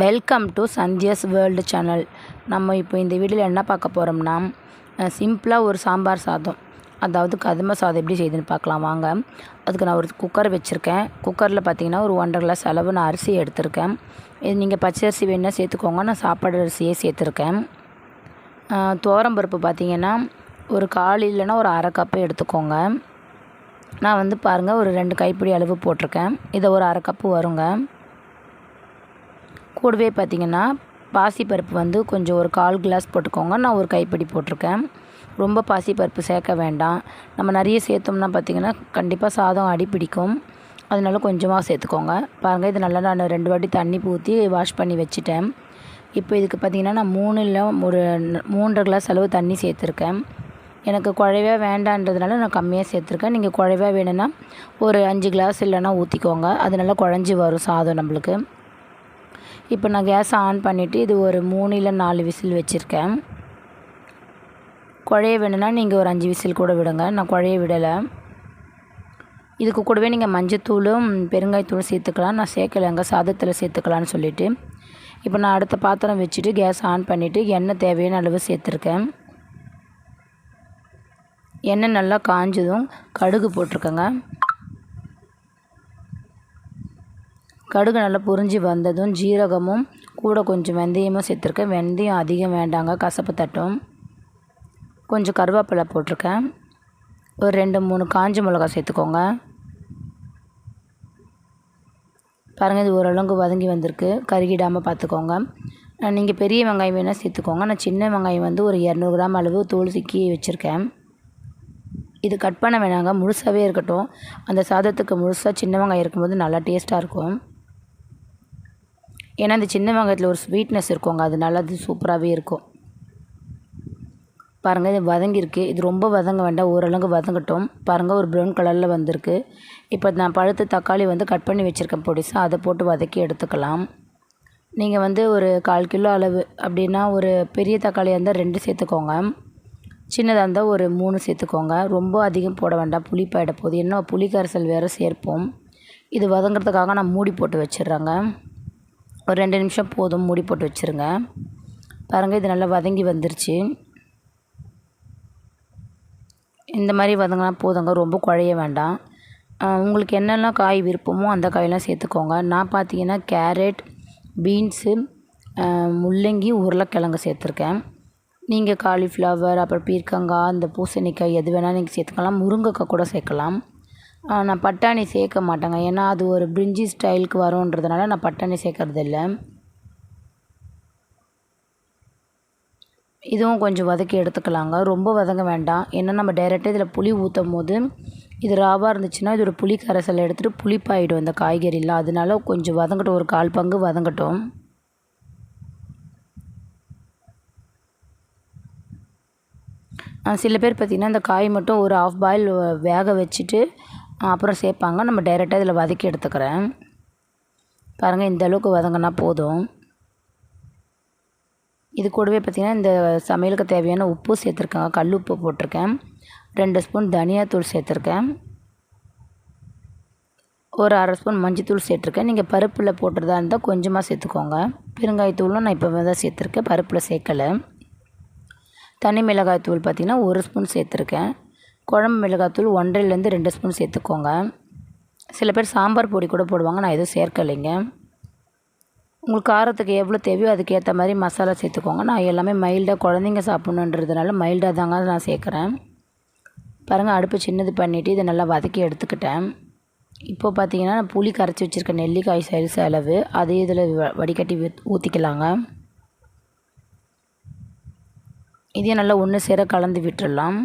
Welcome to Sandhya's world channel நம்ம இப்போ இந்த வீடியோவில் என்ன பார்க்க போகிறோம்னா சிம்பிளாக ஒரு சாம்பார் சாதம். அதாவது கதுமை சாதம் எப்படி செய்யுதுன்னு பார்க்கலாம் வாங்க. அதுக்கு நான் ஒரு குக்கர் வச்சுருக்கேன். குக்கரில் பார்த்தீங்கன்னா ஒரு ஒன்றரை கிளாஸ் அளவு நான் அரிசி எடுத்திருக்கேன். இது நீங்கள் பச்சை அரிசி வேணால் சேர்த்துக்கோங்க. நான் சாப்பாடு அரிசியே சேர்த்துருக்கேன். துவரம்பருப்பு பார்த்தீங்கன்னா ஒரு கால் இல்லைன்னா ஒரு அரை கப்பு எடுத்துக்கோங்க. நான் வந்து பாருங்கள் ஒரு ரெண்டு கைப்பிடி அளவு போட்டிருக்கேன். இதை ஒரு அரை கப்பு வருங்க. கூடவே பார்த்திங்கன்னா பாசிப்பருப்பு வந்து கொஞ்சம் ஒரு கால் கிளாஸ் போட்டுக்கோங்க. நான் ஒரு கைப்பிடி போட்டிருக்கேன். ரொம்ப பாசிப்பருப்பு சேர்க்க வேண்டாம். நம்ம நிறைய சேர்த்தோம்னா பார்த்திங்கன்னா கண்டிப்பாக சாதம் அடி பிடிக்கும். அதனால கொஞ்சமாக சேர்த்துக்கோங்க. பாருங்கள் இது நல்லா நான் ரெண்டு வாட்டி தண்ணி ஊற்றி வாஷ் பண்ணி வச்சுட்டேன். இப்போ இதுக்கு பார்த்திங்கன்னா நான் மூணு இல்லை ஒரு மூன்றரை கிளாஸ் அளவு தண்ணி சேர்த்துருக்கேன். எனக்கு குழைவே வேண்டான்றதுனால நான் கம்மியாக சேர்த்துருக்கேன். நீங்கள் குழைவா வேணும்னா ஒரு அஞ்சு கிளாஸ் இல்லைன்னா ஊற்றிக்கோங்க அது நல்லா குழஞ்சி வரும் சாதம் நம்மளுக்கு. இப்போ நான் கேஸை ஆன் பண்ணிவிட்டு இது ஒரு மூணு இல்லை நாலு விசில் வச்சுருக்கேன். குழைய வேணும்னா நீங்கள் ஒரு அஞ்சு விசில் கூட விடுங்க. நான் குழைய விடலை. இதுக்கு கூடவே நீங்கள் மஞ்சத்தூளும் பெருங்காயத்தூளும் சேர்த்துக்கலாம். நான் சேர்க்கலைங்க சாதத்தில் சேர்த்துக்கலான்னு சொல்லிவிட்டு இப்போ நான் அடுத்த பாத்திரம் வச்சுட்டு கேஸ் ஆன் பண்ணிவிட்டு எண்ணெய் தேவையான அளவு சேர்த்துருக்கேன். எண்ணெய் நல்லா காஞ்சதும் கடுகு போட்டிருக்கேங்க. கடுகு நல்லா புரிஞ்சு வந்ததும் ஜீரகமும் கூட கொஞ்சம் வெந்தயமும் சேர்த்துருக்கேன். வெந்தயம் அதிகம் வேண்டாங்க கசப்பு தட்டும். கொஞ்சம் கருவேப்பிலை போட்டிருக்கேன். ஒரு ரெண்டு மூணு காஞ்ச மிளகா சேர்த்துக்கோங்க. பாருங்கள் இது ஓரளவுக்கு வதங்கி வந்திருக்கு. கருகிடாமல் பார்த்துக்கோங்க. நீங்கள் பெரிய வெங்காயம் வேணால் சேர்த்துக்கோங்க. நான் சின்ன வெங்காயம் வந்து ஒரு இரநூறு கிராம் அளவு தோல் சிக்கி வச்சுருக்கேன். இது கட் பண்ண வேணாங்க முழுசாகவே இருக்கட்டும். அந்த சாதத்துக்கு முழுசாக சின்ன வெங்காயம் இருக்கும்போது நல்லா டேஸ்ட்டாக இருக்கும். ஏன்னா இந்த சின்ன வெங்காயத்தில் ஒரு ஸ்வீட்னஸ் இருக்குங்க அது நல்லது சூப்பராகவே இருக்கும். பாருங்கள் இது வதங்கியிருக்கு. இது ரொம்ப வதங்க வேண்டாம். ஓரளவுக்கு வதங்கட்டும். பாருங்கள் ஒரு ப்ரௌன் கலரில் வந்திருக்கு. இப்போ நான் பழுத்த தக்காளி வந்து கட் பண்ணி வச்சுருக்கேன் பொடிசாக அதை போட்டு வதக்கி எடுத்துக்கலாம். நீங்கள் வந்து ஒரு கால் கிலோ அளவு அப்படின்னா ஒரு பெரிய தக்காளியாக இருந்தால் ரெண்டு சேர்த்துக்கோங்க. சின்னதாக இருந்தால் ஒரு மூணு சேர்த்துக்கோங்க. ரொம்ப அதிகம் போட வேண்டாம். புளிப்பாயிட போகுது என்ன புளி கரைசல் வேறு சேர்ப்போம். இது வதங்கிறதுக்காக நான் மூடி போட்டு வச்சிடுறேங்க. ஒரு ரெண்டு நிமிஷம் போதும் மூடி போட்டு வச்சுருங்க. பாருங்கள் இது நல்லா வதங்கி வந்துருச்சு. இந்த மாதிரி வதங்கினா போதுங்க ரொம்ப குழைய வேண்டாம். உங்களுக்கு என்னெல்லாம் காய் விருப்பமோ அந்த காயெல்லாம் சேர்த்துக்கோங்க. நான் பார்த்தீங்கன்னா கேரட் பீன்ஸு முள்ளங்கி உருளைக்கிழங்கு சேர்த்துருக்கேன். நீங்கள் காலிஃப்ளவர் அப்புறம் பீர்க்கங்காய் இந்த பூசணிக்காய் எது வேணால் நீங்கள் சேர்த்துக்கலாம். முருங்கைக்காய் கூட சேர்க்கலாம். நான் பட்டாணி சேர்க்க மாட்டேங்க. ஏன்னா அது ஒரு பிரிஞ்சி ஸ்டைலுக்கு வரும்ன்றதுனால நான் பட்டாணி சேர்க்கறது இல்லை இதுவும் கொஞ்சம் வதக்கி எடுத்துக்கலாங்க. ரொம்ப வதங்க வேண்டாம். ஏன்னா நம்ம டைரெக்டாக இதில் புளி ஊற்றும் போது இது ராவாக இருந்துச்சுன்னா இதோட புளி கரைசலை எடுத்துகிட்டு புளிப்பாயிடும் இந்த காய்கறிலாம். அதனால கொஞ்சம் வதங்கட்டும். ஒரு கால் பங்கு வதங்கட்டும். சில பேர் பார்த்திங்கன்னா இந்த காய் மட்டும் ஒரு ஆஃப் பாயில் வேக வச்சுட்டு அப்புறம் சேர்ப்பாங்க. நம்ம டைரெக்டாக இதில் வதக்கி எடுத்துக்கிறேன். பாருங்கள் இந்த அளவுக்கு வதங்கினா போதும். இது கூடவே பார்த்திங்கன்னா இந்த சமையலுக்கு தேவையான உப்பு சேர்த்துருக்கேங்க. கல் உப்பு போட்டிருக்கேன். ரெண்டு ஸ்பூன் தனியாத்தூள் சேர்த்துருக்கேன். ஒரு அரை ஸ்பூன் மஞ்சத்தூள் சேர்த்துருக்கேன். நீங்கள் பருப்பில் போட்டுறதா இருந்தால் கொஞ்சமாக சேர்த்துக்கோங்க. பெருங்காயத்தூளும் நான் இப்போ தான் சேர்த்துருக்கேன். பருப்பில் சேர்க்கலை. தனி மிளகாய் தூள் பார்த்திங்கன்னா ஒரு ஸ்பூன் சேர்த்துருக்கேன். குழம்பு மிளகாத்தூள் ஒன்றரைலேருந்து ரெண்டு ஸ்பூன் சேர்த்துக்கோங்க. சில பேர் சாம்பார் பொடி கூட போடுவாங்க நான் எதுவும் சேர்க்கலைங்க. உங்களுக்கு காரத்துக்கு எவ்வளோ தேவையோ அதுக்கேற்ற மாதிரி மசாலா சேர்த்துக்கோங்க. நான் எல்லாமே மைல்டாக குழந்தைங்க சாப்பிட்ணுன்றதுனால மைல்டாக தாங்க நான் சேர்க்குறேன். பாருங்கள் அடுப்பு சின்னது பண்ணிவிட்டு இதை நல்லா வதக்கி எடுத்துக்கிட்டேன். இப்போது பார்த்தீங்கன்னா நான் புளி கரைச்சி வச்சுருக்க நெல்லிக்காய் சைஸ் அளவு அதே இதில் வடிகட்டி ஊற்றிக்கலாங்க இதையும் நல்லா ஒன்று சேர கலந்து விட்டுடலாம்.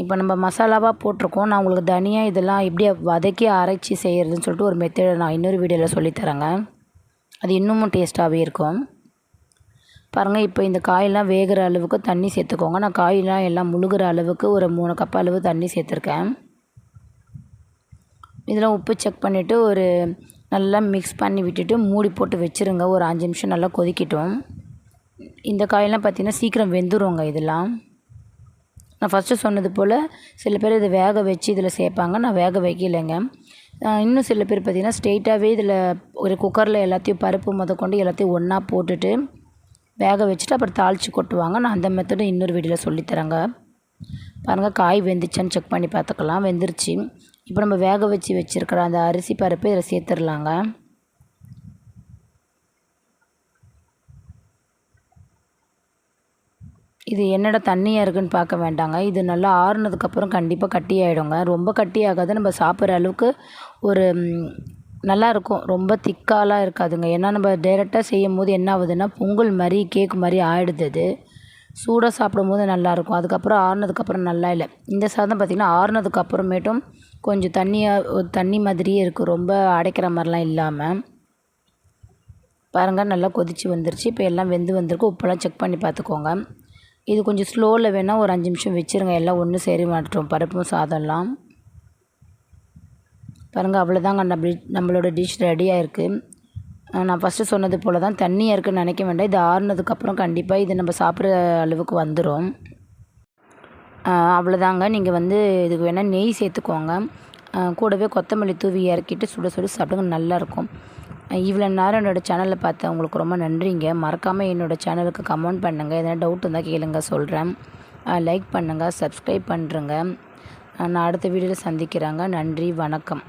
இப்போ நம்ம மசாலாவாக போட்டிருக்கோம். நான் உங்களுக்கு தனியாக இதெல்லாம் எப்படி வதக்கி அரைச்சி செய்கிறதுன்னு சொல்லிட்டு ஒரு மெத்தடை நான் இன்னொரு வீடியோவில் சொல்லித்தரேங்க அது இன்னமும் டேஸ்ட்டாகவே இருக்கும். பாருங்கள் இப்போ இந்த காயெல்லாம் வேகிற அளவுக்கு தண்ணி சேர்த்துக்கோங்க. நான் காயெல்லாம் எல்லாம் முழுகிற அளவுக்கு ஒரு மூணு கப் அளவு தண்ணி சேர்த்துருக்கேன். இதெல்லாம் உப்பு செக் பண்ணிவிட்டு ஒரு நல்லா மிக்ஸ் பண்ணி விட்டுட்டு மூடி போட்டு வச்சுருங்க. ஒரு அஞ்சு நிமிஷம் நல்லா கொதிக்கிட்டோம். இந்த காயெல்லாம் பார்த்திங்கன்னா சீக்கிரம் வெந்துருங்க இதெல்லாம். நான் ஃபஸ்ட்டு சொன்னது போல் சில பேர் இதை வேக வச்சு இதில் சேர்ப்பாங்க. நான் வேக வைக்கலைங்க. இன்னும் சில பேர் பார்த்திங்கன்னா ஸ்ட்ரெயிட்டாகவே இதில் ஒரு குக்கரில் எல்லாத்தையும் பருப்பு முதற்கொண்டு எல்லாத்தையும் ஒன்றா போட்டுட்டு வேக வச்சுட்டு அப்புறம் தாளித்து கொட்டுவாங்க. நான் அந்த மெத்தடும் இன்னொரு வீடியோவில் சொல்லித்தரேங்க பாருங்கள் காய் வெந்துச்சான்னு செக் பண்ணி பார்த்துக்கலாம். வெந்துருச்சு. இப்போ நம்ம வேக வச்சு வச்சுருக்கிற அந்த அரிசி பருப்பு இதில் சேர்த்துடலாங்க. இது என்னடா தண்ணியாக இருக்குன்னு பார்க்க வேண்டாங்க. இது நல்லா ஆறுனதுக்கப்புறம் கண்டிப்பாக கட்டி ஆகிடுங்க ரொம்ப கட்டி ஆகாது. நம்ம சாப்பிட்ற அளவுக்கு ஒரு நல்லாயிருக்கும் ரொம்ப திக்காலாம் இருக்காதுங்க. ஏன்னா நம்ம டைரெக்டாக செய்யும் போது என்ன ஆகுதுன்னா பொங்கல் மாதிரி கேக் மாதிரி ஆகிடுது அது. சூடாக சாப்பிடும்போது நல்லாயிருக்கும் அதுக்கப்புறம் ஆறுனதுக்கப்புறம் நல்லா இல்லை. இந்த சாதம் பார்த்திங்கன்னா ஆறுனதுக்கப்புறமேட்டும் கொஞ்சம் தண்ணியாக தண்ணி மாதிரியே இருக்குது ரொம்ப அடைக்கிற மாதிரிலாம் இல்லாமல் பாருங்கள் நல்லா கொதித்து வந்துருச்சு. இப்போ எல்லாம் வெந்து வந்திருக்கு. உப்பெல்லாம் செக் பண்ணி பார்த்துக்கோங்க. இது கொஞ்சம் ஸ்லோவில் வேணால் ஒரு அஞ்சு நிமிஷம் வச்சுருங்க. எல்லாம் ஒன்று சேர மாட்டோம். பருப்பும் சாதம்லாம் பாருங்கள் அவ்வளோதாங்க நம்ம நம்மளோட டிஷ் ரெடியாக இருக்குது நான் ஃபஸ்ட்டு சொன்னது போல் தான் தண்ணியாக இருக்குன்னு நினைக்க வேண்டாம். இது ஆறுனதுக்கப்புறம் கண்டிப்பாக இது நம்ம சாப்பிட்ற அளவுக்கு வந்துடும் அவ்வளோதாங்க நீங்கள் வந்து இதுக்கு வேணால் நெய் சேர்த்துக்கோங்க. கூடவே கொத்தமல்லி தூவி இறக்கிட்டு சுட சுட சாப்பிடுங்க. நல்லாயிருக்கும் இவ்வளோ நேரம் என்னோடய சேனலில் பார்த்தேன் உங்களுக்கு ரொம்ப நன்றிங்க. மறக்காமல் என்னோடய சேனலுக்கு கமெண்ட் பண்ணுங்கள் எதனா டவுட் இருந்தால் கேளுங்க சொல்கிறேன் லைக் பண்ணுங்கள் சப்ஸ்கிரைப் பண்ணுறேங்க நான் அடுத்த வீடியோவில் சந்திக்கிறேங்க. நன்றி வணக்கம்.